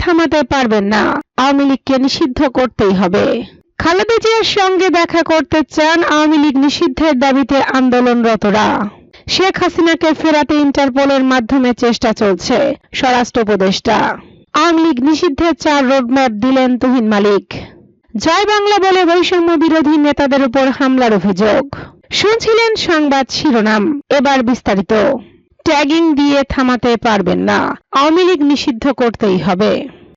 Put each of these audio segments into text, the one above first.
থামাতে পারবেন না। আওয়ামী লীগকে নিষিদ্ধ করতেই হবে। খালেদা জিয়ার সঙ্গে দেখা করতে চান আওয়ামী লীগ নিষিদ্ধের দাবিতে আন্দোলনরতরা। শেখ হাসিনাকে ফেরাতে ইন্টারপোলের মাধ্যমে চেষ্টা চলছে স্বরাষ্ট্র উপদেষ্টা। আওয়ামী লীগ নিষিদ্ধের চার রোডম্যাপ দিলেন তুহিন মালিক। জয় বাংলা বলে বৈষম্য বিরোধী নেতাদের উপর হামলার অভিযোগ। শুনছিলেন সংবাদ শিরোনাম। এবার বিস্তারিত। ট্যাগিং দিয়ে থামাতে পারবেন না। আওয়ামী লীগ নিষিদ্ধ করতেই হবে।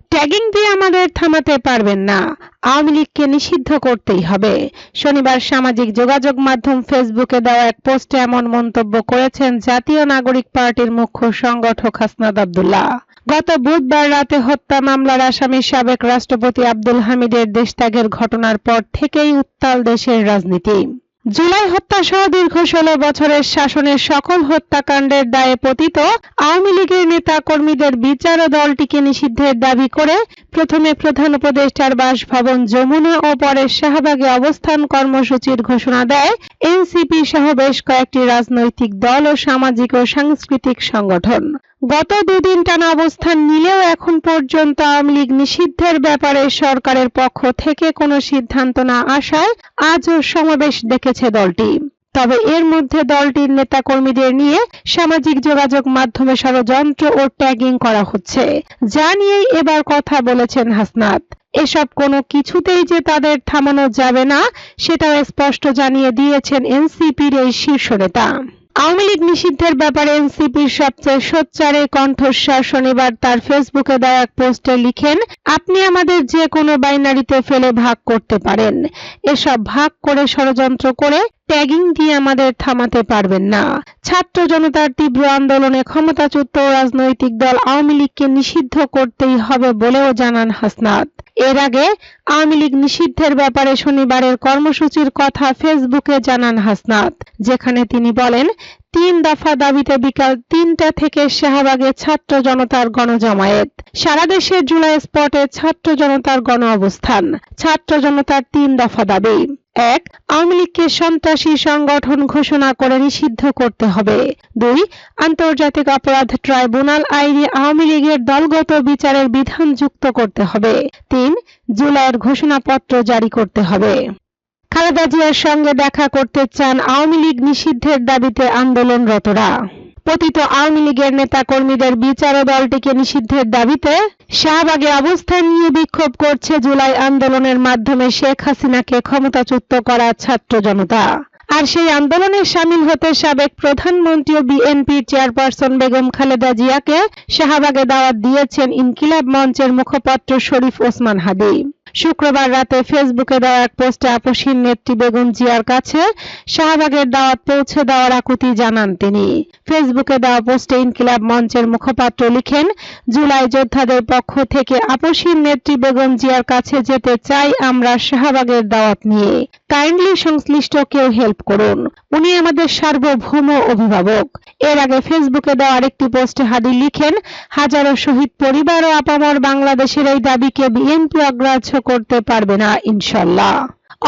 ট্যাগিং দিয়ে আমাদের থামাতে পারবেন না। আওয়ামী লীগকে নিষিদ্ধ করতেই হবে। শনিবার সামাজিক যোগাযোগ মাধ্যম ফেসবুকে দেওয়া এক পোস্টে এমন মন্তব্য করেছেন জাতীয় নাগরিক পার্টির মুখ্য সংগঠক হাসনাদ আব্দুল্লাহ। গত বুধবার রাতে হত্যা মামলার আসামি সাবেক রাষ্ট্রপতি আব্দুল হামিদের দেশত্যাগের ঘটনার পর থেকেই উত্তাল দেশের রাজনীতি। জুলাই হত্যা সহ দীর্ঘ ষোলো বছরের শাসনের সকল হত্যাকাণ্ডের দায়ে পতিত আওয়ামী লীগের নেতা কর্মীদের বিচার ও দলটিকে নিষিদ্ধের দাবি করে প্রথমে প্রধান উপদেষ্টার বাসভবন যমুনা ও পরে শাহবাগে অবস্থান কর্মসূচির ঘোষণা দেয় এনসিপি সহ বেশ কয়েকটি রাজনৈতিক দল ও সামাজিক ও সাংস্কৃতিক সংগঠন। গত দুদিন টানা অবস্থান নিলেও এখন পর্যন্ত আওয়ামী লীগ নিষিদ্ধের ব্যাপারে সরকারের পক্ষ থেকে কোনো সিদ্ধান্ত না আসায় আজও সমাবেশ ডেকেছে দলটি। তবে এর মধ্যে দলটির নেতাকর্মীদের নিয়ে সামাজিক যোগাযোগ মাধ্যমে ষড়যন্ত্র ও ট্যাগিং করা হচ্ছে। যা নিয়েই এবার কথা বলেছেন হাসনাত। এসব কোনো কিছুতেই যে তাদের থামানো যাবে না, সেটাও স্পষ্ট জানিয়ে দিয়েছেন এনসিপির এই শীর্ষ নেতা। আওয়ামী লীগ নিষিদ্ধের ব্যাপারে এনসিপির সবচেয়ে সোচ্চারে কণ্ঠস্বর শনিবার তার ফেসবুকে দেওয়া এক পোস্টে লিখেন, আপনি আমাদের যে কোনো বাইনারিতে ফেলে ভাগ করতে পারেন। এসব ভাগ করে ষড়যন্ত্র করে ট্যাগিং দিয়ে আমাদের থামাতে পারবেন না। ছাত্র জনতার তীব্র আন্দোলনে ক্ষমতাচ্যুত রাজনৈতিক দল আওয়ামী লীগকে নিষিদ্ধ করতেই হবে বলেও জানান হাসনাত। এর আগে আওয়ামী লীগ নিষিদ্ধের ব্যাপারে শনিবারের কর্মসূচির কথা ফেসবুকে জানান হাসনাত, যেখানে তিনি বলেন, তিন দফা দাবিতে বিকাল তিনটা থেকে শাহবাগে ছাত্র জনতার গণজমায়েত। সারা দেশে জুলাই স্পটে ছাত্র জনতার গণ অবস্থান ছাত্র জনতার তিন দফা দাবি। এক, আওয়ামী লীগকে সন্ত্রাসী সংগঠন ঘোষণা করে নিষিদ্ধ করতে হবে। দুই, আন্তর্জাতিক অপরাধ ট্রাইব্যুনাল আইনে আওয়ামী লীগের দলগত বিচারের বিধান যুক্ত করতে হবে। তিন, জুলাইয়ের ঘোষণাপত্র জারি করতে হবে। খালেদা জিয়ার সঙ্গে দেখা করতে চান আওয়ামী লীগ নিষিদ্ধের দাবিতে আন্দোলনরতরা। পতিত আওয়ামী লীগের নেতা কর্মীদের বিচার দলটিকে নিষিদ্ধের দাবিতে শাহবাগে অবস্থান নিয়ে বিক্ষোভ করছে জুলাই আন্দোলনের মাধ্যমে শেখ হাসিনাকে ক্ষমতাচ্যুত করা ছাত্র জনতা। আর সেই আন্দোলনে সামিল হতে সাবেক প্রধানমন্ত্রী ও বিএনপির চেয়ারপারসন বেগম খালেদা জিয়াকে শাহবাগে দাওয়াত দিয়েছেন ইনকিলাব মঞ্চের মুখপাত্র শরীফ ওসমান হাদি। শুক্রবার রাতে ফেসবুকে দেওয়া এক পোস্টে আপসীর নেত্রী বেগম জিয়ার কাছে শাহবাগের দাওয়াত পৌঁছে দেওয়ার আকুতি জানান তিনি। ফেসবুকে দেওয়া পোস্টে ইনকিলাব মঞ্চের মুখপাত্র লিখেন, জুলাই যোদ্ধাদের পক্ষ থেকে আপসীর নেত্রী বেগম জিয়ার কাছে যেতে চাই আমরা শাহবাগের দাওয়াত নিয়ে। কাইন্ডলি সংশ্লিষ্ট কেউ হেল্প করুন। উনি আমাদের সার্বভৌম অভিভাবক। এর আগে ফেসবুকে দেওয়া আরেকটি পোস্টে হাদি লিখেন, হাজারো শহীদ পরিবার ও আপামর বাংলাদেশের এই দাবিকে বিএনপি অগ্রাহ্য করতে পারবে না, ইনশাল্লাহ।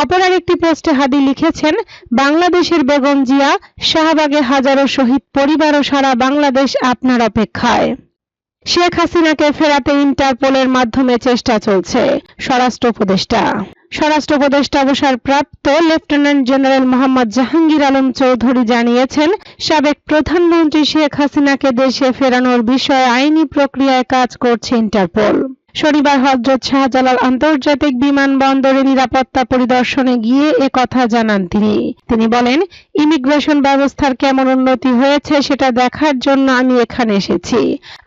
অপর আরেকটি পোস্টে হাদি লিখেছেন, বাংলাদেশের বেগম জিয়া, শাহবাগে হাজারো শহীদ পরিবার ও সারা বাংলাদেশ আপনার অপেক্ষায়। শেখ হাসিনাকে ফেরাতে ইন্টারপোলের মাধ্যমে চেষ্টা চলছে স্বরাষ্ট্র উপদেষ্টা। স্বরাষ্ট্র উপদেষ্টা অবসরপ্রাপ্ত লেফটেন্যান্ট জেনারেল মোহাম্মদ জাহাঙ্গীর আলম চৌধুরী জানিয়েছেন, সাবেক প্রধানমন্ত্রী শেখ হাসিনাকে দেশে ফেরানোর বিষয়ে আইনি প্রক্রিয়ায় কাজ করছে ইন্টারপোল। শনিবার হজরত শাহজালাল আন্তর্জাতিক বিমানবন্দরে নিরাপত্তা পরিদর্শনে গিয়ে এ কথা জানান তিনি। তিনি বলেন, ইমিগ্রেশন ব্যবস্থার কেমন উন্নতি হয়েছে সেটা দেখার জন্য আমি এখানে এসেছি।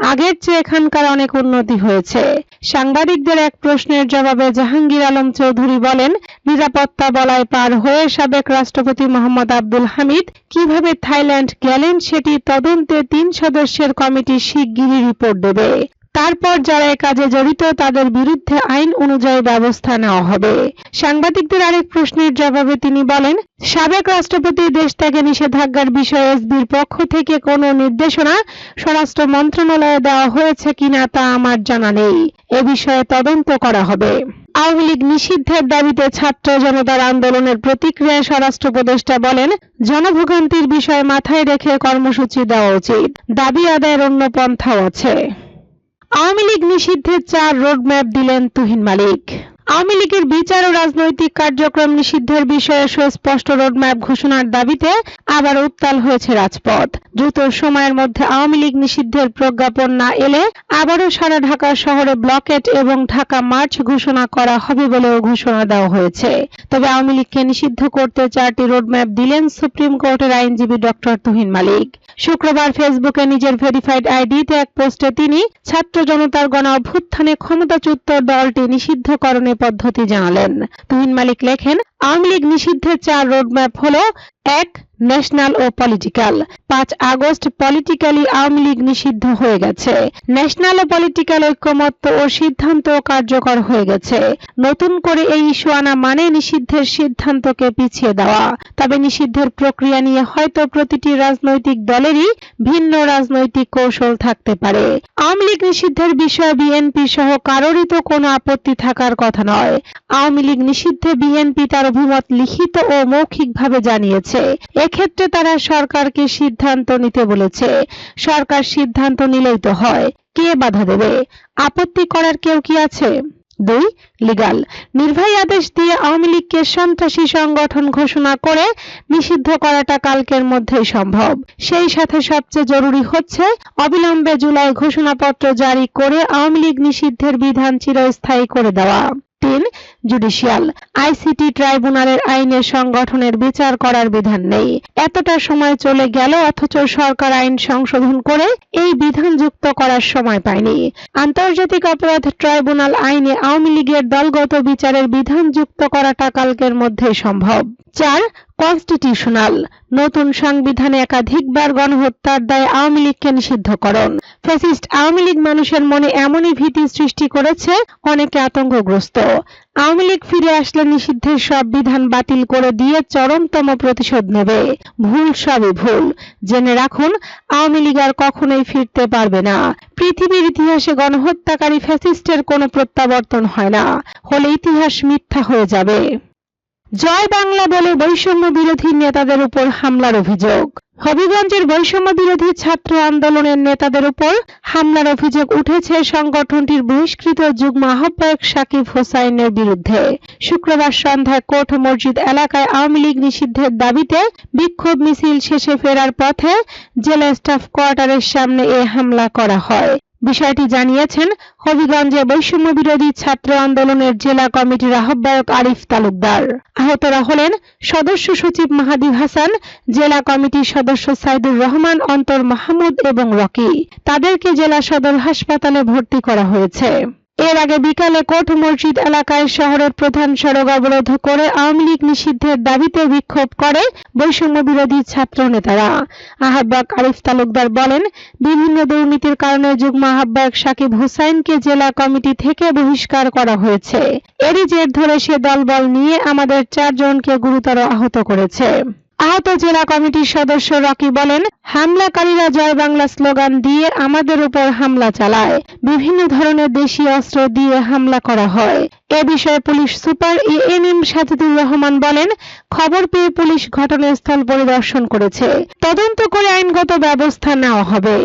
আগের চেয়ে এখানকার অনেক উন্নতি হয়েছে। সাংবাদিকদের এক প্রশ্নের জবাবে জাহাঙ্গীর আলম চৌধুরী বলেন, নিরাপত্তা বলায় পার হয়ে সাবেক রাষ্ট্রপতি মোহাম্মদ আব্দুল হামিদ কীভাবে থাইল্যান্ড গেলেন সেটি তদন্তে তিন সদস্যের কমিটি শিগগিরই রিপোর্ট দেবে। তারপর যারা কাজে জড়িত, তাদের বিরুদ্ধে আইন অনুযায়ী ব্যবস্থা নেওয়া হবে। সাংবাদিকদের আরেক প্রশ্নের জবাবে তিনি বলেন, সাবেক রাষ্ট্রপতি দেশ ত্যাগে নিষেধাজ্ঞার বিষয়ে এসবির পক্ষ থেকে কোনো নির্দেশনা স্বরাষ্ট্র মন্ত্রণালয়ে দেওয়া হয়েছে কিনা তা আমার জানা নেই। এ বিষয়ে তদন্ত করা হবে। আওয়ামী লীগ নিষিদ্ধের দাবিতে ছাত্র জনতার আন্দোলনের প্রতিক্রিয়ায় স্বরাষ্ট্র উপদেষ্টা বলেন, জনভোগান্তির বিষয় মাথায় রেখে কর্মসূচি দেওয়া উচিত। দাবি আদায়ের অন্য পন্থাও আছে। আওয়ামী লীগ নিষিদ্ধের চার রোডম্যাপ দিলেন তুহিন মালিক। আওয়ামী লীগের বিচার ও রাজনৈতিক কার্যক্রম নিষিদ্ধের বিষয়ে সুস্পষ্ট রোডম্যাপ ঘোষণার দাবিতে আবার উত্তাল হয়েছে রাজপথ। দ্রুত সময়ের মধ্যে আওয়ামী লীগ নিষিদ্ধের প্রজ্ঞাপন না এলে আবারও সারা ঢাকা শহরে ব্লকেট এবং ঢাকা মার্চ ঘোষণা করা হবে বলেও ঘোষণা দেওয়া হয়েছে। তবে আওয়ামী লীগকে নিষিদ্ধ করতে চারটি রোডম্যাপ দিলেন সুপ্রিম কোর্টের আইনজীবী ডক্টর তুহিন মালিক। শুক্রবার ফেসবুকে নিজের ভেরিফাইড আইডিতে এক পোস্টে তিনি ছাত্র জনতার গণ অভ্যুত্থানে ক্ষমতাচ্যুত দলটি নিষিদ্ধকরণের পদ্ধতি জানালেন। তুহিন মালিক লেখেন, আওয়ামী লীগ নিষিদ্ধের চার রোডম্যাপ হলো, এক ন্যাশনাল ও পলিটিক্যাল। পাঁচ আগস্ট পলিটিক্যালি আওয়ামী লীগ নিষিদ্ধ হয়ে গেছে। ন্যাশনাল ও পলিটিক্যাল ঐক্যমত্য ও সিদ্ধান্ত কার্যকর হয়ে গেছে। নতুন করে এই ইস্যু আনা মানে নিষিদ্ধের সিদ্ধান্তকে পিছিয়ে দেওয়া। তবে নিষিদ্ধের প্রক্রিয়া নিয়ে হয়তো প্রতিটি রাজনৈতিক দলেরই ভিন্ন রাজনৈতিক কৌশল থাকতে পারে। আওয়ামী লীগ নিষিদ্ধের বিষয়ে বিএনপি সহ কারোরই তো কোনো আপত্তি থাকার কথা নয়। আওয়ামী লীগ নিষিদ্ধে বিএনপি তার অভিমত লিখিত ও মৌখিকভাবে জানিয়েছে। এক্ষেত্রে তারা সরকারকে সিদ্ধান্ত নিতে বলেছে। সরকার সিদ্ধান্ত নিলেই তো হয়। কে বাধা দেবে? আপত্তি করার কেউ কি আছে? দুই, লিগাল। নির্বাহী আদেশ দিয়ে আওয়ামী লীগকে সন্ত্রাসী সংগঠন ঘোষণা করে নিষিদ্ধ করাটা কালকের মধ্যেই সম্ভব। সেই সাথে সবচেয়ে জরুরি হচ্ছে অবিলম্বে জুলাই ঘোষণাপত্র জারি করে আওয়ামী লীগ নিষিদ্ধের বিধান চিরস্থায়ী করে দেওয়া। তিন জুডিশিয়াল আইসিটি ট্রাইব্যুনালের আইনের সংগঠনের বিচার করার বিধান নেই। এতটা সময় চলে গেল, অথচ সরকার আইন সংশোধন করে এই বিধান যুক্ত করার সময় পায়নি। আন্তর্জাতিক অপরাধ ট্রাইব্যুনাল আইনে আওয়ামী লীগের দলগত বিচারের বিধান যুক্ত করাটা কালকের মধ্যে সম্ভব। চার কনস্টিটিউশনাল, নতুন সংবিধানে একাধিকবার গণহত্যার দায়ে আওয়ামী লীগকে নিষিদ্ধ নিষিদ্ধকরণ। ফ্যাসিস্ট আওয়ামী লীগ মানুষের মনে এমনই ভীতি সৃষ্টি করেছে, অনেকে আতঙ্কগ্রস্ত। আওয়ামী লীগ ফিরে আসলে নিষিদ্ধের সব বিধান বাতিল করে দিয়ে চরমতম প্রতিশোধ নেবে। ভুল সবই ভুল। জেনে রাখুন, আওয়ামী লীগ আর কখনোই ফিরতে পারবে না। পৃথিবীর ইতিহাসে গণহত্যাকারী ফ্যাসিস্টের কোনো প্রত্যাবর্তন হয় না। হলে ইতিহাস মিথ্যা হয়ে যাবে। জয় বাংলা বলে বৈষম্য বিরোধী নেতাদের উপর হামলার অভিযোগ। হবিগঞ্জের বৈষম্য বিরোধী ছাত্র আন্দোলনের নেতাদের উপর হামলার অভিযোগ উঠেছে সংগঠনটির বহিষ্কৃত যুগ্ম আহ্বায়ক সাকিব হোসাইনের বিরুদ্ধে। শুক্রবার সন্ধ্যায় কোর্ট মসজিদ এলাকায় আওয়ামী লীগ নিষিদ্ধের দাবিতে বিক্ষোভ মিছিল শেষে ফেরার পথে জেলা স্টাফ কোয়ার্টারের সামনে এ হামলা করা হয়। বিষয়টি জানিয়েছেন হবিগঞ্জে বৈষম্য বিরোধী ছাত্র আন্দোলনের জেলা কমিটির আহ্বায়ক আরিফ তালুকদার। আহতরা হলেন সদস্য সচিব মাহাদি হাসান, জেলা কমিটির সদস্য সাইদুর রহমান, অন্তর মাহমুদ এবং রকি। তাদেরকে জেলা সদর হাসপাতালে ভর্তি করা হয়েছে। এর আগে বিকালে কোট মসজিদ এলাকায় শহরের প্রধান সড়ক অবরোধ করে আওয়ামী লীগ নিষিদ্ধের দাবিতে বিক্ষোভ করে বৈষম্য বিরোধী ছাত্র নেতারা। আহ্বায়ক আরিফ তালুকদার বলেন, বিভিন্ন দুর্নীতির কারণে যুগ্ম আহ্বায়ক সাকিব হুসাইনকে জেলা কমিটি থেকে বহিষ্কার করা হয়েছে। এরই জের ধরে সে দলবল নিয়ে আমাদের চারজনকে গুরুতর আহত করেছে। আহত জেলা কমিটির সদস্য রকি বলেন, হামলাকারীরা জয় বাংলা স্লোগান দিয়ে আমাদের উপর হামলা চালায়। বিভিন্ন ধরনের দেশি অস্ত্র দিয়ে হামলা করা হয়। এ বিষয়ে police super M M Sajidur Rahman বলেন, খবর পেয়ে পুলিশ ঘটনাস্থল পরিদর্শন করেছে। তদন্ত করে আইনগত ব্যবস্থা নেওয়া হবে।